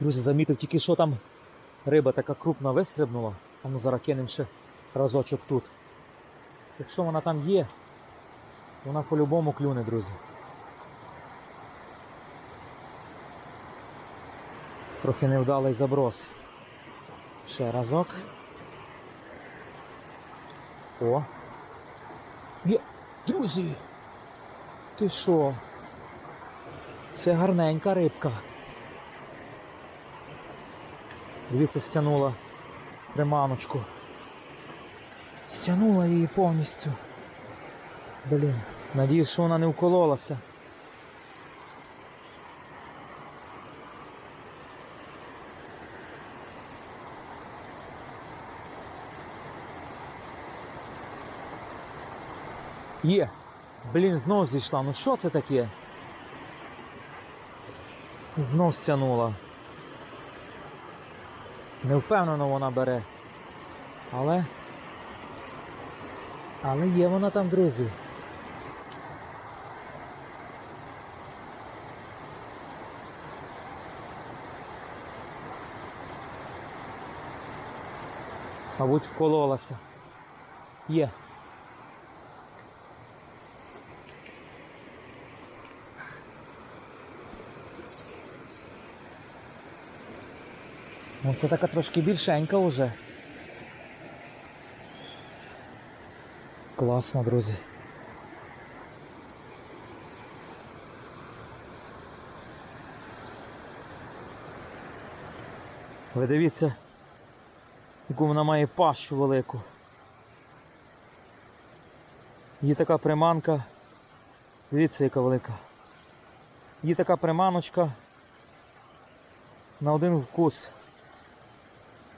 Друзі, замітив тільки що там риба така крупна вистрибнула. А ну зараз кинемо ще разочок тут. Якщо вона там є, вона по-любому клюне, друзі. Трохи невдалий заброс. Ще разок. О. Є. Друзі! Ти що? Це гарненька рибка. Дивіться, стягнула приманочку. Стягнула її повністю. Блін, надіюсь, що вона не вкололася. Є. Блін, знов зійшла. Ну що це таке? Знов стягнула. Не впевнено вона бере. Але. Але є вона там, друзі. Мабуть, вкололася. Є. Ну, це така трошки більшенька вже. Класно, друзі. Ви дивіться, яку вона має пащу велику. Є така приманка. Дивіться, яка велика. Є така приманочка на один вкус.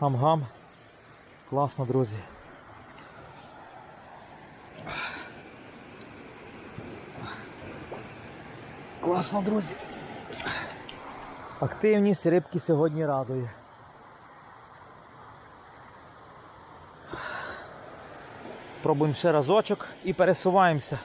Гам-гам. Класно, друзі. Класно, друзі. Активність рибки сьогодні радує. Пробуємо ще разочок і пересуваємося.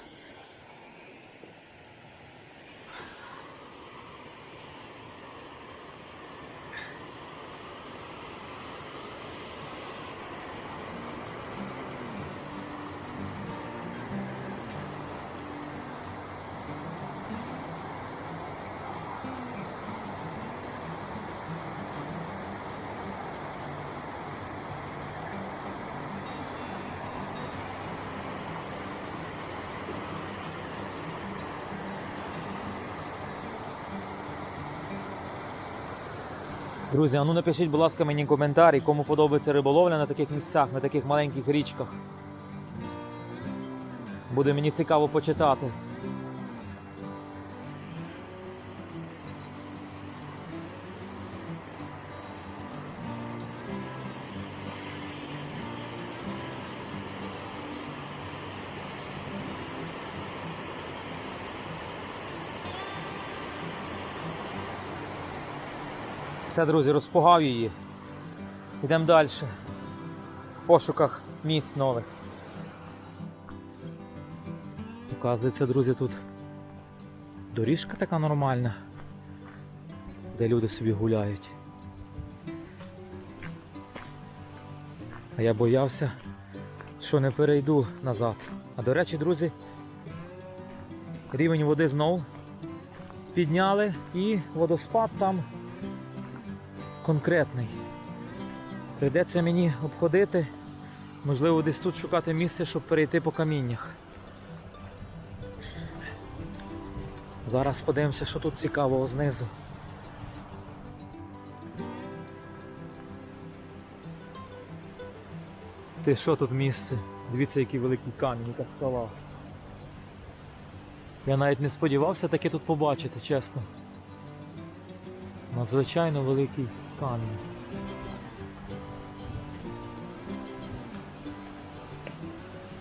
Друзі, а ну напишіть, будь ласка, мені коментарі, кому подобається риболовля на таких місцях, на таких маленьких річках. Буде мені цікаво почитати. Все, друзі, розпугав її. Йдемо далі. В пошуках місць нових. Оказується, друзі, тут доріжка така нормальна, де люди собі гуляють. А я боявся, що не перейду назад. А до речі, друзі, рівень води знов підняли і водоспад там конкретний. Прийдеться мені обходити, можливо, десь тут шукати місце, щоб перейти по каміннях. Зараз подивимося, що тут цікавого знизу. Ти що тут місце? Дивіться, який великий камінь, яка скала. Я навіть не сподівався таке тут побачити, чесно. Надзвичайно великий камінь.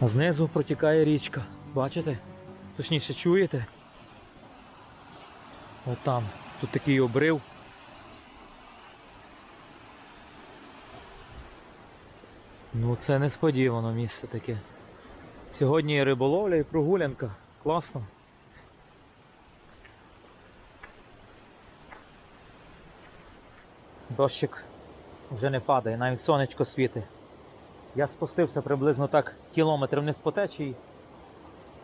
А знизу протікає річка. Бачите? Точніше чуєте? От там. Тут такий обрив. Ну це несподівано місце таке. Сьогодні і риболовля і прогулянка. Класно. Дощик вже не падає, навіть сонечко світить. Я спустився приблизно так кілометр вниз по течії.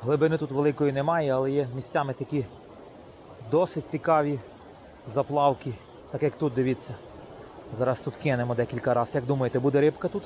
Глибини тут великої немає, але є місцями такі досить цікаві заплавки, так як тут дивіться. Зараз тут кинемо декілька разів. Як думаєте, буде рибка тут?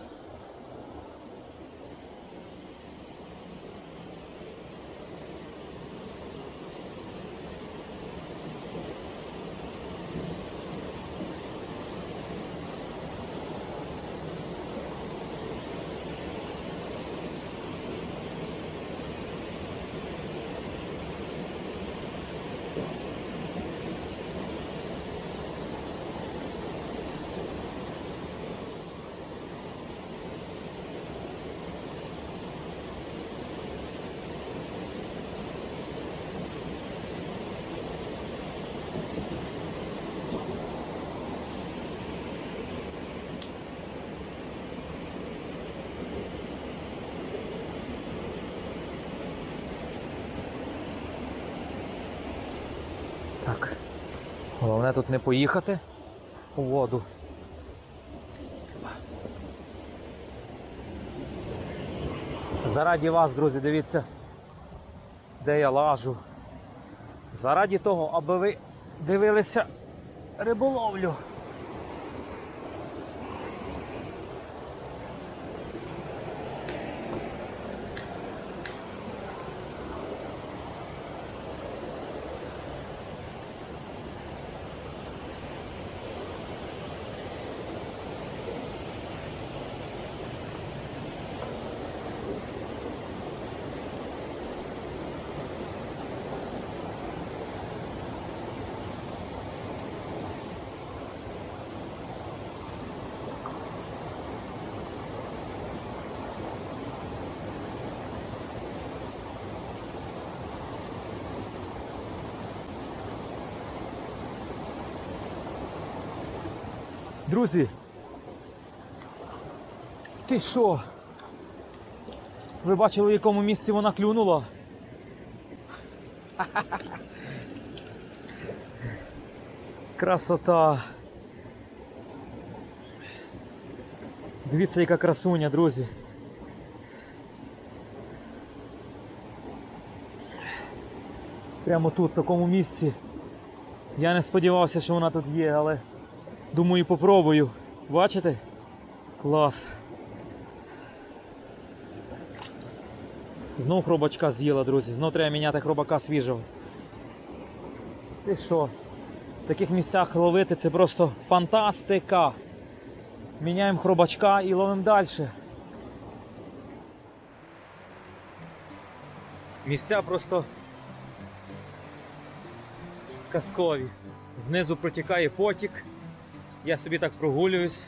Так. Головне тут не поїхати у воду. Зараді вас, друзі, дивіться, де я лажу. Зараді того, аби ви дивилися риболовлю. Друзі. Ти що? Ви бачили, в якому місці вона клюнула? Красота. Дивіться, яка красуня, друзі. Прямо тут, в такому місці. Я не сподівався, що вона тут є, але думаю, попробую. Бачите? Клас. Знов хробачка з'їла, друзі. Знов треба міняти хробака свіжого. Ти що? В таких місцях ловити це просто фантастика. Міняємо хробачка і ловимо далі. Місця просто казкові. Знизу протікає потік. Я собі так прогулююсь.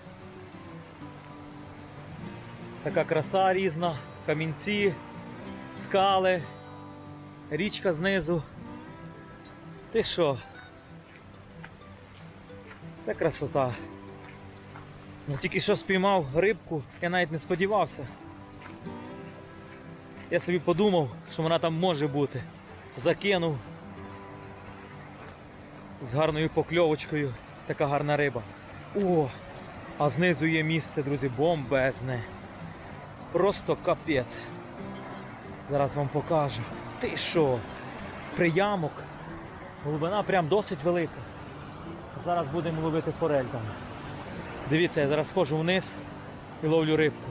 Така краса різна, камінці, скали, річка знизу. Ти що? Це красота. Ну, тільки що спіймав рибку, я навіть не сподівався. Я собі подумав, що вона там може бути. Закинув з гарною покльовочкою. Така гарна риба. О! А знизу є місце, друзі, бомбезне. Просто капець. Зараз вам покажу. Ти що? Приямок. Глибина прям досить велика. Зараз будемо ловити форель там. Дивіться, я зараз схожу вниз і ловлю рибку.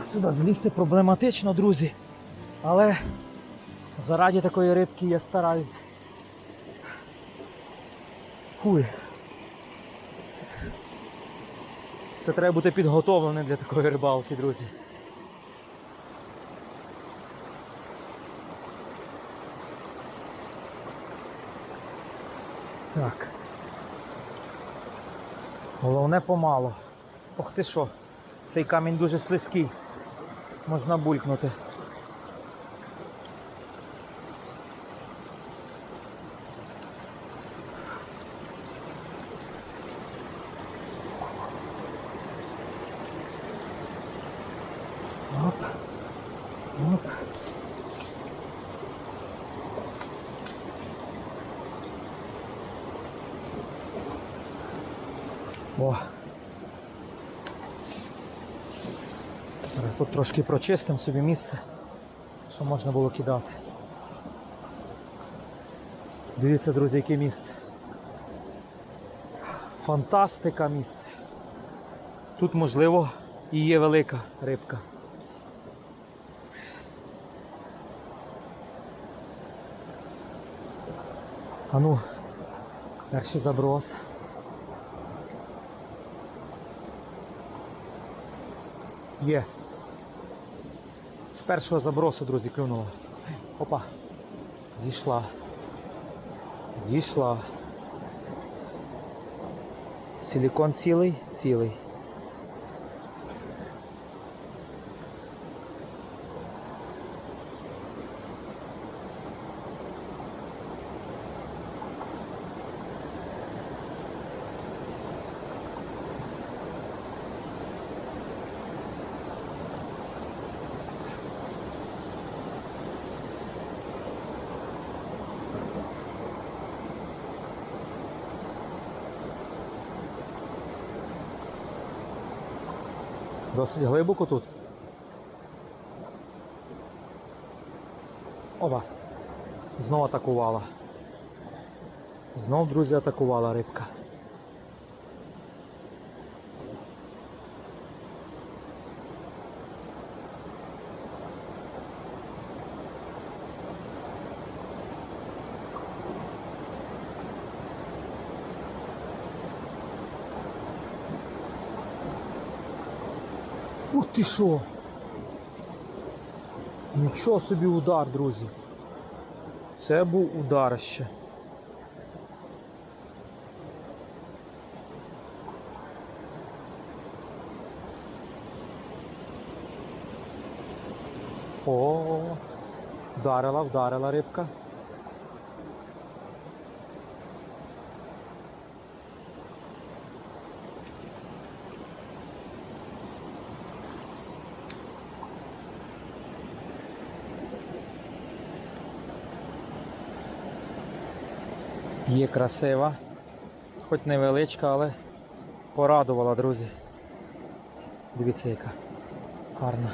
А сюди злізти проблематично, друзі. Але заради такої рибки я стараюсь. Хуй. Це треба бути підготовленим для такої рибалки, друзі. Так. Головне помало. Ох ти що, цей камінь дуже слизький. Можна булькнути. Трошки прочистимо собі місце, що можна було кидати. Дивіться, друзі, яке місце. Фантастика місце. Тут, можливо, і є велика рибка. А ну, перший заброс. Є. Першого забросу, друзі, клюнула. Опа. Зійшла. Зійшла. Силікон цілий, цілий. Досить глибоко тут. Ова. Знову атакувала. Знов, друзі, атакувала рибка. Ти що! Нічого собі удар, друзі. Це був ударище. О, вдарила, вдарила рибка. Є красива, хоч невеличка, але порадувала, друзі. Дивіться, яка гарна.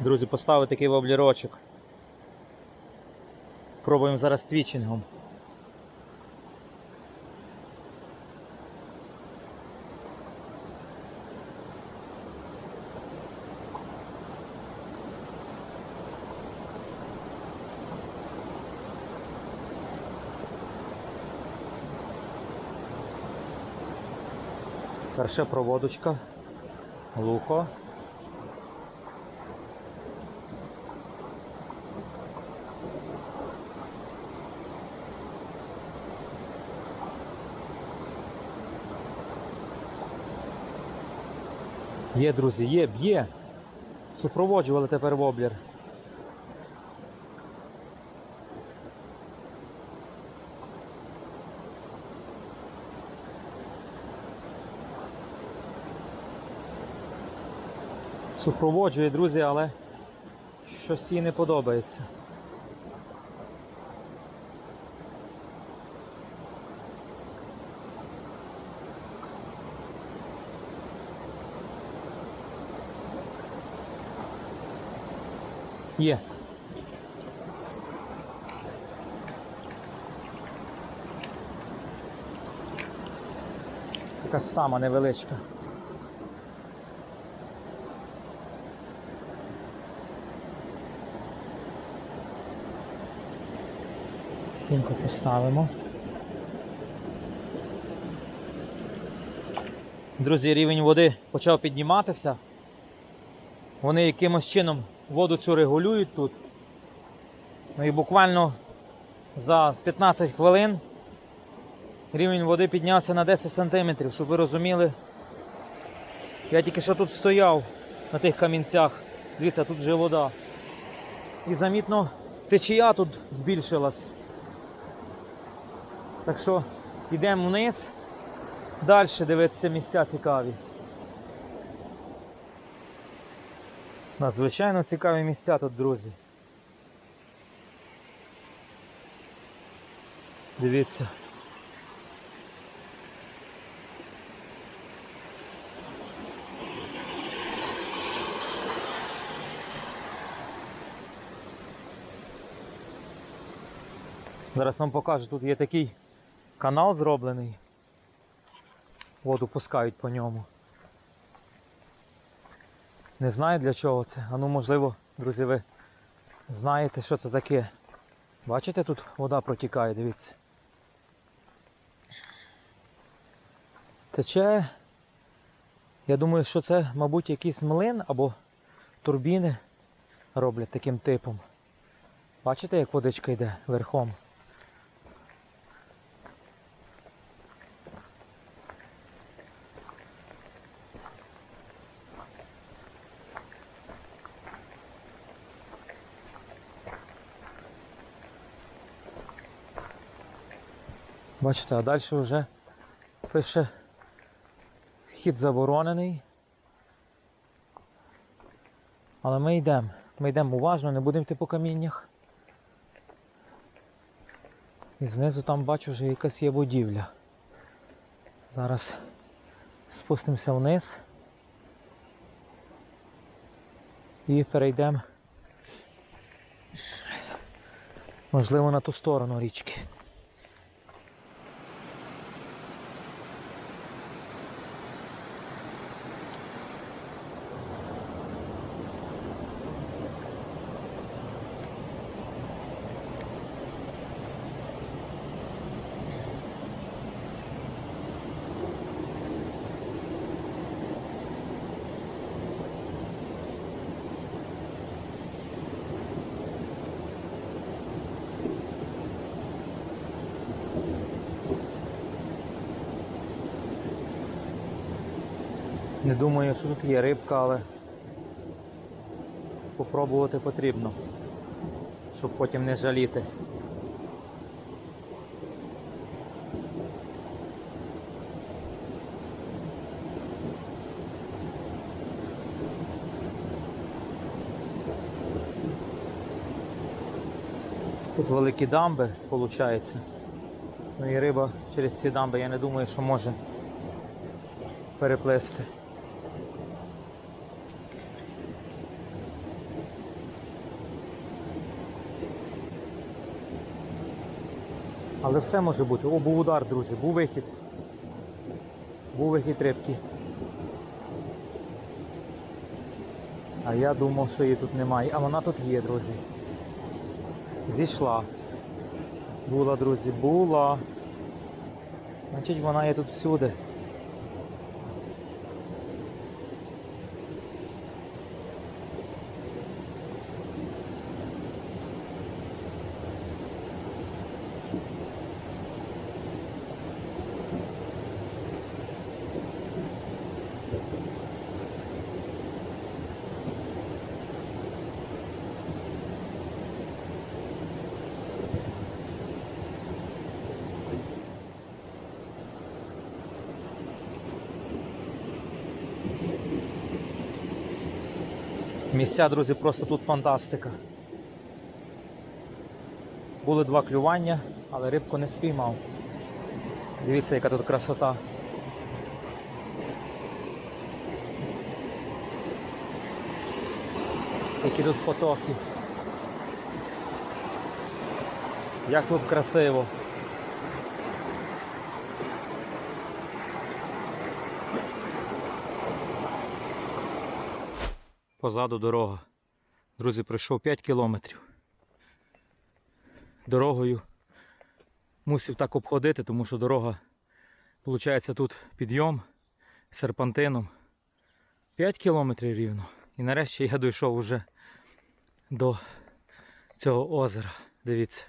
Друзі, поставив такий воблірочок. Пробуємо зараз твічингом. Перша проводочка. Глухо. Є, друзі, є, б'є. Супроводжували тепер воблер. Супроводжує, друзі, але щось їй не подобається. Є. Така сама невеличка. Фінку поставимо. Друзі, рівень води почав підніматися. Вони якимось чином воду цю регулюють тут. Ну і буквально за 15 хвилин Рівень води піднявся на 10 сантиметрів, щоб ви розуміли. Я тільки що тут стояв на тих камінцях. Дивіться, тут вже вода. І замітно течія тут збільшилась. Так що йдемо вниз. Далі дивитися місця цікаві. Надзвичайно цікаві місця тут, друзі. Дивіться. Зараз вам покажу, тут є такий канал зроблений. Воду пускають по ньому. Не знаю для чого це. А ну можливо, друзі, ви знаєте, що це таке. Бачите, тут вода протікає, дивіться. Тече. Я думаю, що це, мабуть, якийсь млин або турбіни роблять таким типом. Бачите, як водичка йде верхом? Бачите, а далі вже пише вхід заборонений. Але ми йдемо. Ми йдемо уважно, не будемо йти по каміннях. І знизу там бачу вже якась є будівля. Зараз спустимося вниз і перейдемо. Можливо, на ту сторону річки. Не думаю, що тут є рибка, але попробувати потрібно, щоб потім не жаліти. Тут великі дамби, виходить. Ну і риба через ці дамби, я не думаю, що може переплисти. Але все може бути. О, був удар, друзі, був вихід. Був вихід рибки. А я думав, що її тут немає. А вона тут є, друзі. Зійшла. Була, друзі, була. Значить вона є тут всюди. Місця, друзі, просто тут фантастика. Були два клювання, але рибку не спіймав. Дивіться, яка тут красота. Які тут потоки. Як тут красиво. Позаду дорога. Друзі, пройшов 5 кілометрів. Дорогою мусив так обходити, тому що дорога, виходить, тут підйом серпантином. 5 кілометрів рівно. І нарешті я дійшов уже до цього озера. Дивіться.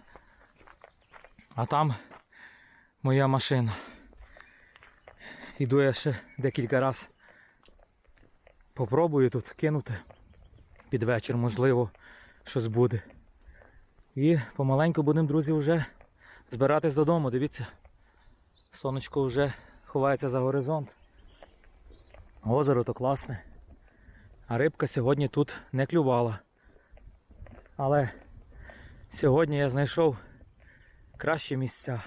А там моя машина. Іду я ще декілька разів. Попробую тут кинути. Під вечір, можливо, щось буде. І помаленьку будемо, друзі, вже збиратись додому. Дивіться, сонечко вже ховається за горизонт. Озеро то класне. А рибка сьогодні тут не клювала. Але сьогодні я знайшов кращі місця.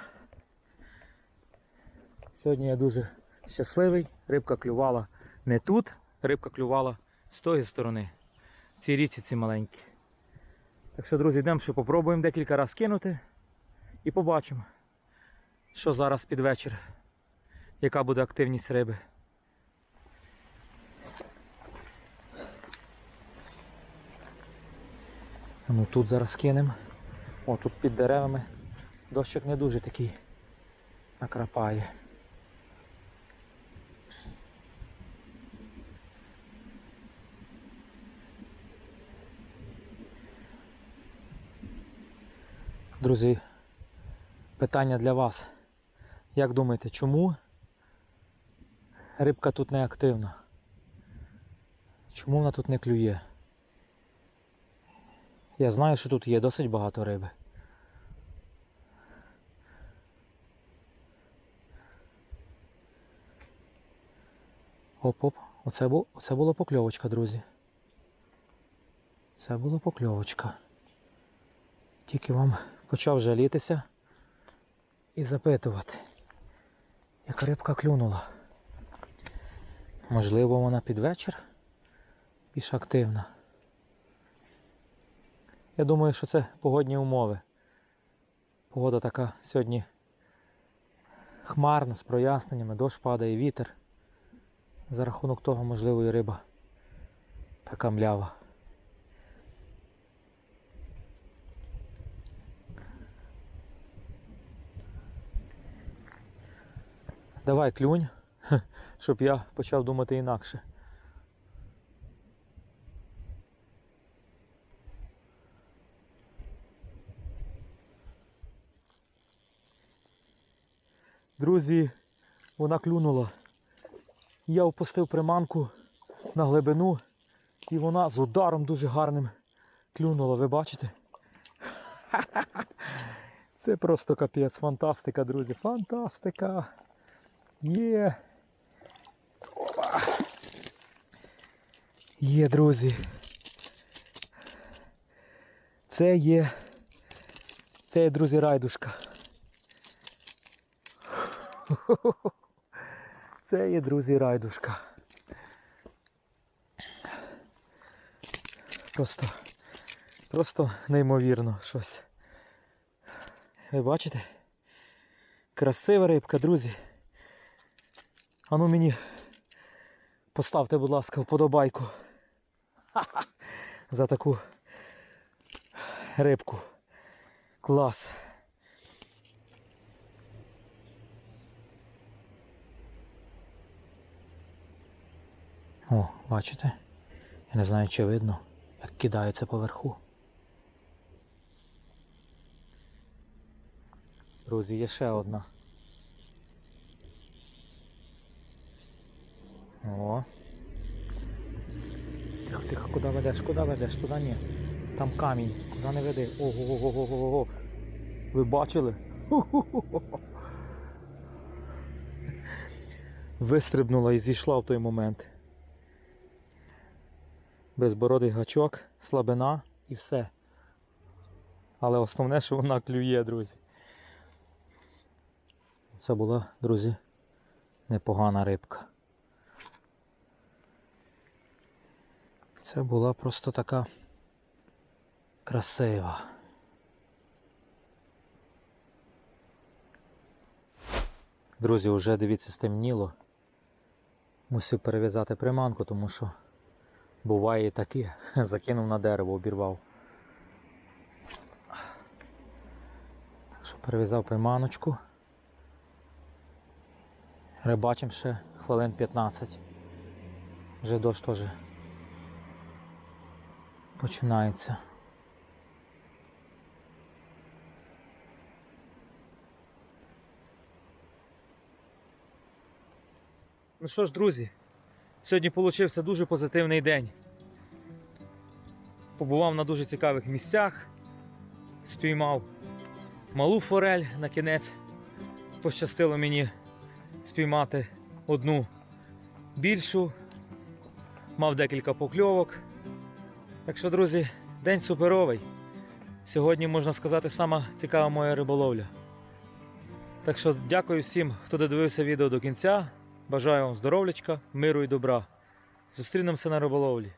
Сьогодні я дуже щасливий. Рибка клювала не тут, рибка клювала з тої сторони. Ці річці ці маленькі. Так що, друзі, йдемо, що попробуємо декілька разів кинути і побачимо, що зараз під вечір, яка буде активність риби. Ну тут зараз кинемо. О, тут під деревами дощик не дуже такий накрапає. Друзі, питання для вас. Як думаєте, чому рибка тут не активна? Чому вона тут не клює? Я знаю, що тут є досить багато риби. Оп-оп, оце, бу... оце була покльовочка, друзі. Це була покльовочка. Тільки вам почав жалітися і запитувати, яка рибка клюнула. Можливо, вона під вечір більш активна. Я думаю, що це погодні умови. Погода така сьогодні хмарна, з проясненнями, дощ падає, вітер. За рахунок того, можливо, і риба така млява. Давай клюнь, щоб я почав думати інакше. Друзі, вона клюнула. Я опустив приманку на глибину і вона з ударом дуже гарним клюнула, ви бачите? Це просто капець, фантастика, друзі, фантастика. Є. Опа. Є, друзі. Це є. Це є, друзі, райдушка. Це є, друзі, райдушка. Просто, просто неймовірно щось. Ви бачите? Красива рибка, друзі. А ну мені поставте, будь ласка, вподобайку. Ха-ха. За таку рибку. Клас. О, бачите? Я не знаю, чи видно, як кидається поверху. Друзі, є ще одна. О. Тихо, тихо, куди ведеш, куди ведеш, туди ні. Там камінь, куди не веди. Ого-го-го-го-го. Ви бачили? Вистрибнула і зійшла в той момент. Безбородий гачок, слабина і все. Але основне, що вона клює, друзі. Це була, друзі, непогана рибка. Це була просто така красива. Друзі, вже дивіться, стемніло. Мусив перев'язати приманку, тому що буває і таке. Закинув на дерево, обірвав. Що перев'язав приманочку. Рибачим ще хвилин 15. Вже дощ теж починається. Ну що ж, друзі, сьогодні получився дуже позитивний день. Побував на дуже цікавих місцях, спіймав малу форель на кінець. Пощастило мені спіймати одну більшу, мав декілька покльовок. Так що, друзі, день суперовий. Сьогодні, можна сказати, сама цікава моя риболовля. Так що дякую всім, хто додивився відео до кінця. Бажаю вам здоров'ячка, миру і добра. Зустрінемося на риболовлі.